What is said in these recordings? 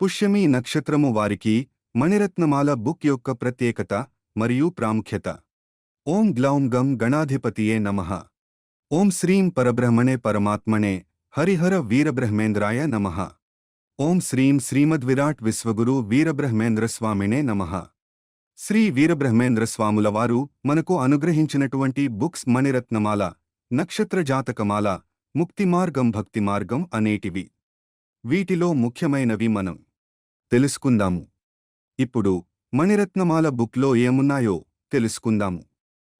పుష్యమి నక్షత్రము వారికి మణిరత్నమాల బుక్ యొక్క ప్రత్యేకత మరియు ప్రాముఖ్యత ఓం గ్లౌం గం గణాధిపతియే నమః ఓం శ్రీం పరబ్రహ్మణే పరమాత్మనే హరిహర వీరబ్రహ్మేంద్రాయ నమః ఓం శ్రీం శ్రీమద్విరాట్ విశ్వగురు వీరబ్రహ్మేంద్ర స్వామినే నమః శ్రీ వీరబ్రహ్మేంద్ర స్వాముల వారు మనకు అనుగ్రహించినటువంటి బుక్స్ మణిరత్నమాల నక్షత్ర జాతకమాల ముక్తి మార్గం భక్తి మార్గం అనేటివి వీటిలో ముఖ్యమైనవి మనం తెలుసుకుందాము. ఇప్పుడు మణిరత్నమాల బుక్లో ఏమున్నాయో తెలుసుకుందాము.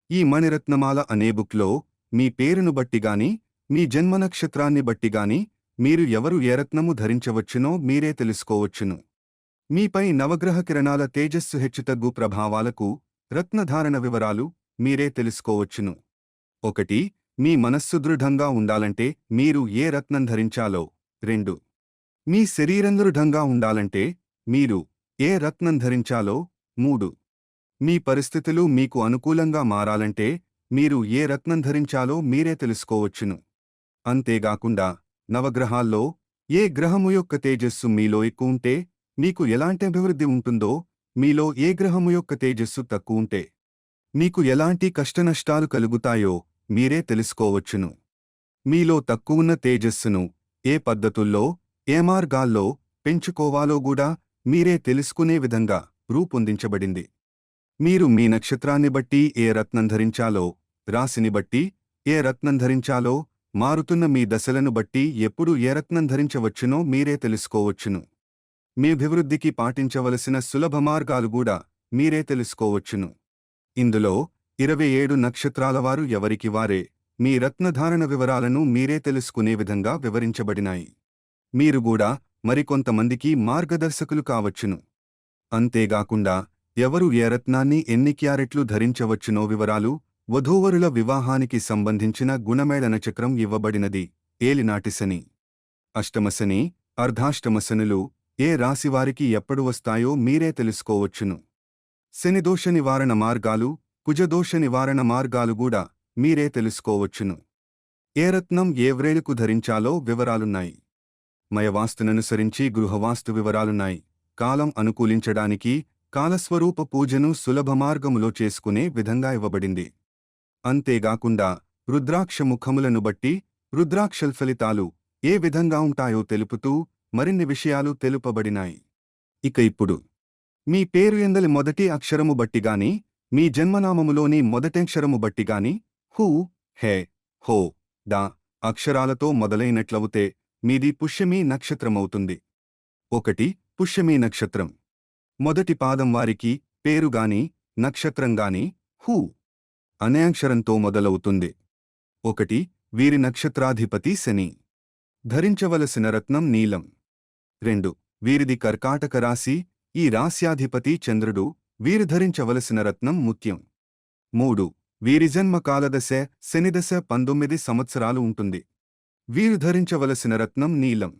ఈ మణిరత్నమాల అనే బుక్లో మీ పేరును బట్టిగాని మీ జన్మ నక్షత్రాన్ని బట్టిగాని మీరు ఎవరు ఏ రత్నము ధరించవచ్చునో మీరే తెలుసుకోవచ్చును. మీపై నవగ్రహ కిరణాల తేజస్సు హెచ్చుతగ్గు ప్రభావాలకు రత్నధారణ వివరాలు మీరే తెలుసుకోవచ్చును. ఒకటి మీ మనస్సు దృఢంగా ఉండాలంటే మీరు ఏ రత్నం ధరించాలో. రెండు మీ శరీరం దృఢంగా ఉండాలంటే మీరు ఏ రత్నం ధరించాలో మూడు. మీ పరిస్థితులు మీకు అనుకూలంగా మారాలంటే మీరు ఏ రత్నం ధరించాలో మీరే తెలుసుకోవచ్చును. అంతేగాకుండా నవగ్రహాల్లో ఏ గ్రహము యొక్క తేజస్సు మీలో ఎక్కువ ఉంటే మీకు ఎలాంటి అభివృద్ధి ఉంటుందో మీలో ఏ గ్రహము యొక్క తేజస్సు తక్కువ ఉంటే మీకు ఎలాంటి కష్టనష్టాలు కలుగుతాయో మీరే తెలుసుకోవచ్చును. మీలో తక్కువున్న తేజస్సును ఏ పద్ధతుల్లో ఏ మార్గాల్లో పెంచుకోవాలో కూడా మీరే తెలుసుకునే విధంగా రూపొందించబడింది. మీరు మీ నక్షత్రాన్ని బట్టి ఏ రత్నం ధరించాలో రాశిని బట్టి ఏ రత్నం ధరించాలో మారుతున్న మీ దశలను బట్టి ఎప్పుడు ఏ రత్నం ధరించవచ్చునో మీరే తెలుసుకోవచ్చును. మీ అభివృద్ధికి పాటించవలసిన సులభ మార్గాలు కూడా మీరే తెలుసుకోవచ్చును. ఇందులో ఇరవై ఏడు నక్షత్రాలవారు ఎవరికి వారే మీ రత్నధారణ వివరాలను మీరే తెలుసుకునే విధంగా వివరించబడినాయి. మీరు కూడా మరికొంతమందికి మార్గదర్శకులు కావచ్చును. అంతేగాకుండా ఎవరు ఏ రత్నాన్ని ఎన్ని క్యారెట్లు ధరించవచ్చునో వివరాలు వధూవరుల వివాహానికి సంబంధించిన గుణమేళన చక్రం ఇవ్వబడినది. ఏలినాటిశని అష్టమశని అర్ధాష్టమశనులు ఏ రాశివారికి ఎప్పుడు వస్తాయో మీరే తెలుసుకోవచ్చును. శనిదోష నివారణ మార్గాలు కుజదోష నివారణ మార్గాలు కూడా మీరే తెలుసుకోవచ్చును. ఏ రత్నం ఏ వ్రేలుకు ధరించాలో వివరాలున్నాయి. మయవాస్తుననుసరించి గృహవాస్తు వివరాలున్నాయి. కాలం అనుకూలించడానికి కాలస్వరూప పూజను సులభ మార్గములో చేసుకునే విధంగా ఇవ్వబడింది. అంతేగాకుండా రుద్రాక్ష ముఖములను బట్టి రుద్రాక్షల్ ఫలితాలు ఏ విధంగా ఉంటాయో తెలుపుతూ మరిన్ని విషయాలు తెలుపబడినాయి. ఇక ఇప్పుడు మీ పేరు ఎందలి మొదటి అక్షరము బట్టిగాని మీ జన్మనామములోని మొదటక్షరము బట్టిగాని హూ హే హో దా అక్షరాలతో మొదలైనట్లవుతే మీది పుష్యమీ నక్షత్రమవుతుంది. ఒకటి పుష్యమీ నక్షత్రం. మొదటి పాదం వారికి పేరుగాని నక్షత్రంగాని హూ. అనే అక్షరంతో మొదలవుతుంది. ఒకటి వీరి నక్షత్రాధిపతి శని. ధరించవలసిన రత్నం నీలం. రెండు వీరిది కర్కాటక రాశి ఈ రాశ్యాధిపతి చంద్రుడు వీరు ధరించవలసిన రత్నం ముత్యం మూడు వీరి జన్మ కాలదశ శనిదశ పంతొమ్మిది సంవత్సరాలు ఉంటుంది. వీరు ధరించవలసిన రత్నం నీలం.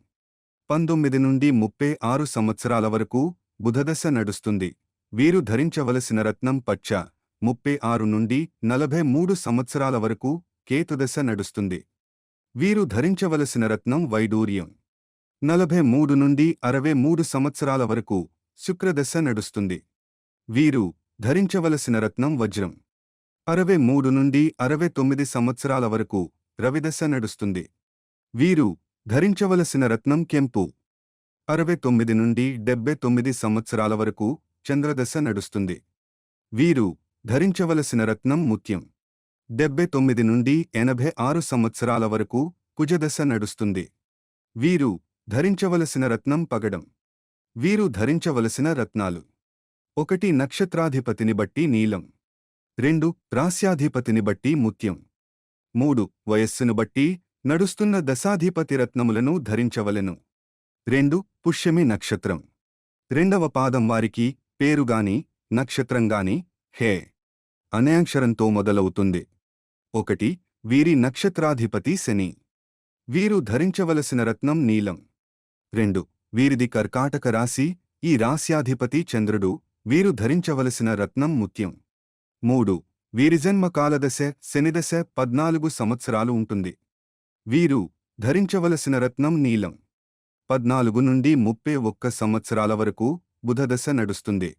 పంతొమ్మిది నుండి ముప్పై ఆరు సంవత్సరాల వరకు బుధదశ నడుస్తుంది. వీరు ధరించవలసిన రత్నం పచ్చ. ముప్పై ఆరు నుండి నలభై మూడు సంవత్సరాల వరకు కేతుదశ నడుస్తుంది. వీరు ధరించవలసిన రత్నం వైడూర్యం. నలభై మూడు నుండి అరవై మూడు సంవత్సరాల వరకు శుక్రదశ నడుస్తుంది. వీరు ధరించవలసిన రత్నం వజ్రం. అరవై మూడు నుండి అరవై తొమ్మిది సంవత్సరాల వరకు రవిదశ నడుస్తుంది. వీరు ధరించవలసిన రత్నం కెంపు. అరవై తొమ్మిది నుండి డెబ్బై తొమ్మిది సంవత్సరాల వరకు చంద్రదశ నడుస్తుంది. వీరు ధరించవలసిన రత్నం ముత్యం డెబ్బై తొమ్మిది నుండి ఎనభై ఆరు సంవత్సరాల వరకు కుజదశ నడుస్తుంది. వీరు ధరించవలసిన రత్నం పగడం. వీరు ధరించవలసిన రత్నాలు. ఒకటి నక్షత్రాధిపతిని బట్టి నీలం. రెండు రాస్యాధిపతిని బట్టి ముత్యం మూడు వయస్సును బట్టి నడుస్తున్న దశాధిపతి రత్నములను ధరించవలెను. రెండు పుష్యమి నక్షత్రం. రెండవ పాదం వారికి పేరుగాని నక్షత్రంగాని హే. అనే అక్షరంతో మొదలవుతుంది. ఒకటి వీరి నక్షత్రాధిపతి శని. వీరు ధరించవలసిన రత్నం నీలం. రెండు వీరిది కర్కాటక రాశి ఈ రాశ్యాధిపతి చంద్రుడు వీరు ధరించవలసిన రత్నం ముత్యం. మూడు వీరి జన్మ కాలదశ శనిదశ పద్నాలుగు సంవత్సరాలు ఉంటుంది. వీరు ధరించవలసిన రత్నం నీలం. పద్నాలుగు నుండి ముప్పై ఒక్క సంవత్సరాల వరకు బుధదశ నడుస్తుంది.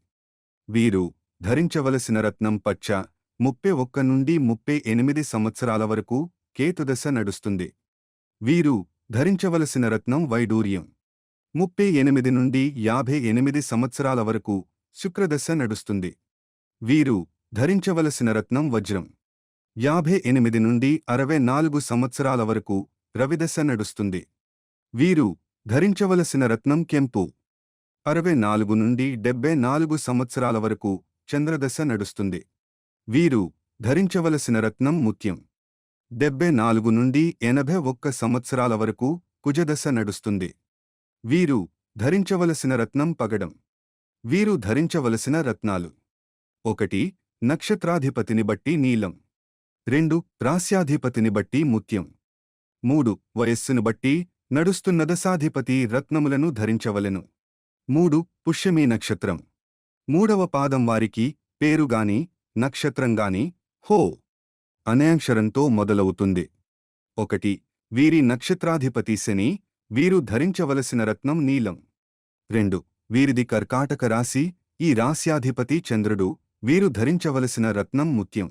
వీరు ధరించవలసిన రత్నం పచ్చ ముప్పై ఒక్క నుండి ముప్పై ఎనిమిది సంవత్సరాల వరకు కేతుదశ నడుస్తుంది. వీరు ధరించవలసిన రత్నం వైడూర్యం. ముప్పై ఎనిమిది నుండి యాభై ఎనిమిది సంవత్సరాల వరకు శుక్రదశ నడుస్తుంది. వీరు ధరించవలసిన రత్నం వజ్రం. యాభై ఎనిమిది నుండి అరవై నాలుగు సంవత్సరాల వరకు రవిదశ నడుస్తుంది. వీరు ధరించవలసిన రత్నం కెంపు. అరవై నాలుగు నుండి డెబ్బై నాలుగు సంవత్సరాల వరకు చంద్రదశ నడుస్తుంది. వీరు ధరించవలసిన రత్నం ముత్యం డెబ్బై నాలుగు నుండి ఎనభై ఒక్క సంవత్సరాల వరకు కుజదశ నడుస్తుంది. వీరు ధరించవలసిన రత్నం పగడం. వీరు ధరించవలసిన రత్నాలు. ఒకటి నక్షత్రాధిపతిని బట్టి నీలం. రెండు రాస్యాధిపతిని బట్టి ముత్యం మూడు వయస్సును బట్టి నడుస్తున్న దశాధిపతి రత్నములను ధరించవలెను. మూడు పుష్యమీ నక్షత్రం. మూడవ పాదం వారికి పేరుగాని నక్షత్రంగాని హో! అనే అక్షరంతో మొదలవుతుంది. ఒకటి వీరి నక్షత్రాధిపతి శని వీరు ధరించవలసిన రత్నం నీలం. రెండు వీరిది కర్కాటక రాశి ఈ రాస్యాధిపతి చంద్రుడు వీరు ధరించవలసిన రత్నం ముత్యం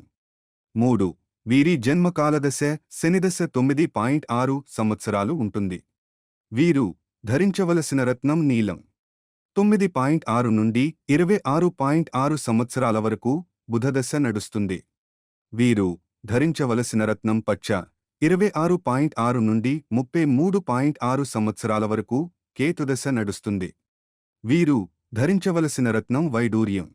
మూడు వీరి జన్మకాలదశ శనిదశ తొమ్మిది పాయింట్ ఆరు సంవత్సరాలు ఉంటుంది. వీరు ధరించవలసిన రత్నం నీలం. తొమ్మిది పాయింట్ ఆరు నుండి ఇరవై ఆరు పాయింట్ ఆరు సంవత్సరాల వరకు బుధదశ నడుస్తుంది. వీరు ధరించవలసిన రత్నం పచ్చ. ఇరవై ఆరు పాయింట్ ఆరు నుండి ముప్పై మూడు పాయింట్ ఆరు సంవత్సరాల వరకు కేతుదశ నడుస్తుంది. వీరు ధరించవలసిన రత్నం వైడూర్యం.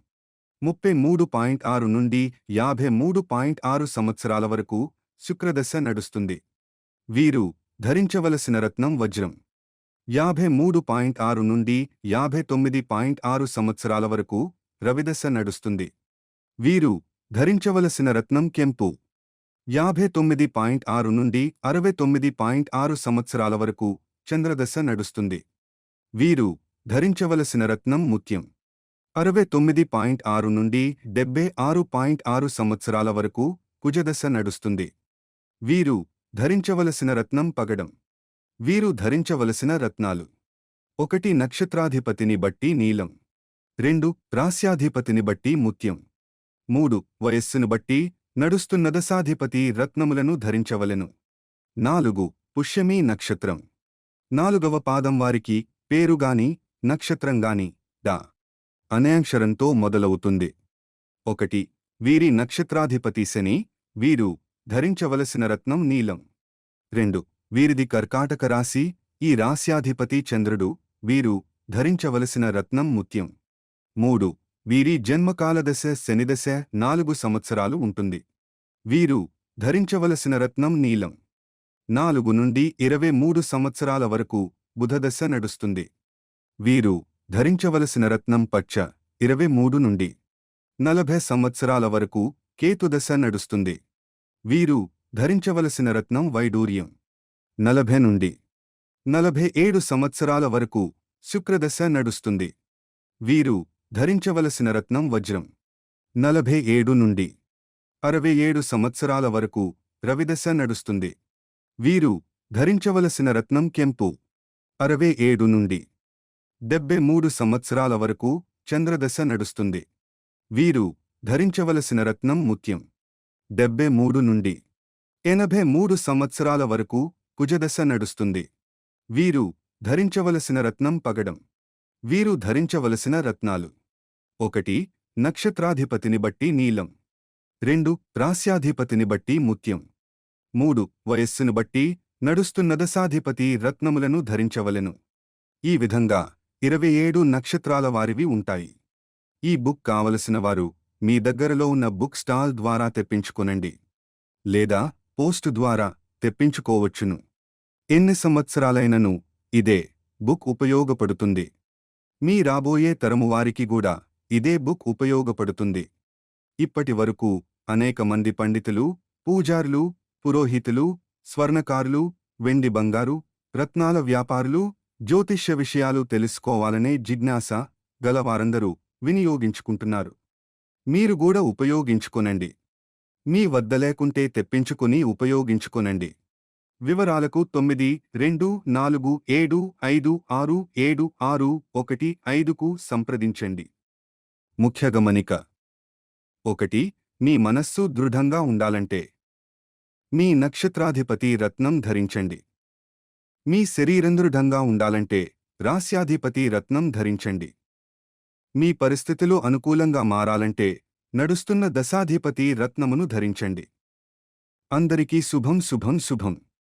ముప్పై మూడు పాయింట్ ఆరు నుండి యాభై మూడు పాయింట్ ఆరు సంవత్సరాల వరకు శుక్రదశ నడుస్తుంది. వీరు ధరించవలసిన రత్నం వజ్రం. యాభై మూడు పాయింట్ ఆరు నుండి యాభై తొమ్మిది పాయింట్ ఆరు సంవత్సరాల వరకు రవిదశ నడుస్తుంది. వీరు ధరించవలసిన రత్నం కెంపు. యాభై తొమ్మిది పాయింట్ ఆరు నుండి అరవై తొమ్మిది పాయింట్ ఆరు సంవత్సరాల వరకు చంద్రదశ నడుస్తుంది. వీరు ధరించవలసిన రత్నం ముత్యం అరవై తొమ్మిది పాయింట్ ఆరు నుండి డెబ్బై ఆరు పాయింట్ ఆరు సంవత్సరాల వరకు కుజదశ నడుస్తుంది. వీరు ధరించవలసిన రత్నం పగడం. వీరు ధరించవలసిన రత్నాలు. ఒకటి నక్షత్రాధిపతిని బట్టి నీలం. రెండు రాస్యాధిపతిని బట్టి ముత్యం. మూడు వయస్సును బట్టి నడుస్తున్న దశాధిపతి రత్నములను ధరించవలెను. నాలుగు పుష్యమీ నక్షత్రం. నాలుగవ పాదం వారికి పేరుగాని నక్షత్రంగాని డా. అక్షరంతో మొదలవుతుంది. ఒకటి వీరి నక్షత్రాధిపతి శని వీరు ధరించవలసిన రత్నం నీలం. రెండు వీరిది కర్కాటక రాశి ఈ రాశ్యాధిపతి చంద్రుడు వీరు ధరించవలసిన రత్నం ముత్యం. మూడు వీరి జన్మకాలదశ శనిదశ నాలుగు సంవత్సరాలు ఉంటుంది. వీరు ధరించవలసిన రత్నం నీలం. నాలుగు నుండి ఇరవై మూడు సంవత్సరాల వరకు బుధదశ నడుస్తుంది. వీరు ధరించవలసిన రత్నం పచ్చ ఇరవై మూడు నుండి నలభై సంవత్సరాల వరకు కేతుదశ నడుస్తుంది. వీరు ధరించవలసిన రత్నం వైడూర్యం. నలభై నుండి నలభై ఏడు సంవత్సరాల వరకు శుక్రదశ నడుస్తుంది. వీరు ధరించవలసిన రత్నం వజ్రం. నలభై ఏడు నుండి అరవై ఏడు సంవత్సరాల వరకు రవిదశ నడుస్తుంది. వీరు ధరించవలసిన రత్నం కెంపు. అరవై ఏడు నుండి డెబ్బై మూడు సంవత్సరాల వరకు చంద్రదశ నడుస్తుంది. వీరు ధరించవలసిన రత్నం ముత్యం డెబ్బై మూడు నుండి ఎనభై మూడు సంవత్సరాల వరకు కుజదశ నడుస్తుంది. వీరు ధరించవలసిన రత్నం పగడం. వీరు ధరించవలసిన రత్నాలు. ఒకటి నక్షత్రాధిపతిని బట్టి నీలం. రెండు రాస్యాధిపతిని బట్టి ముత్యం. మూడు వయస్సును బట్టి నడుస్తున్న దశాధిపతి రత్నములను ధరించవలెను. ఈ విధంగా ఇరవై ఏడు నక్షత్రాల వారివి ఉంటాయి. ఈ బుక్ కావలసిన వారు మీ దగ్గరలో ఉన్న బుక్ స్టాల్ ద్వారా తెప్పించుకొనండి. లేదా పోస్టు ద్వారా తెప్పించుకోవచ్చును. ఎన్ని సంవత్సరాలైనను ఇదే బుక్ ఉపయోగపడుతుంది. మీ రాబోయే తరము వారికి కూడా ఇదే బుక్ ఉపయోగపడుతుంది. ఇప్పటి వరకు అనేక మంది పండితులు పూజారులు పురోహితులు స్వర్ణకారులు వెండి బంగారు రత్నాల వ్యాపారులు జ్యోతిష్య విషయాలు తెలుసుకోవాలనే జిజ్ఞాస గలవారందరూ వినియోగించుకుంటున్నారు. మీరు కూడా ఉపయోగించుకొనండి. మీ వద్ద లేకుంటే తెప్పించుకుని ఉపయోగించుకొనండి. వివరాలకు తొమ్మిది రెండు నాలుగు ఏడు ఐదు ఆరు ఏడు ఆరు ఒకటి ఐదుకు సంప్రదించండి. ముఖ్యగమనిక ఒకటి మీ మనస్సు దృఢంగా ఉండాలంటే. మీ నక్షత్రాధిపతి రత్నం ధరించండి. మీ శరీరందృఢంగా ఉండాలంటే రాస్యాధిపతి రత్నం ధరించండి. మీ పరిస్థితులు అనుకూలంగా మారాలంటే నడుస్తున్న దశాధిపతి రత్నమును ధరించండి. అందరికీ శుభం శుభం శుభం.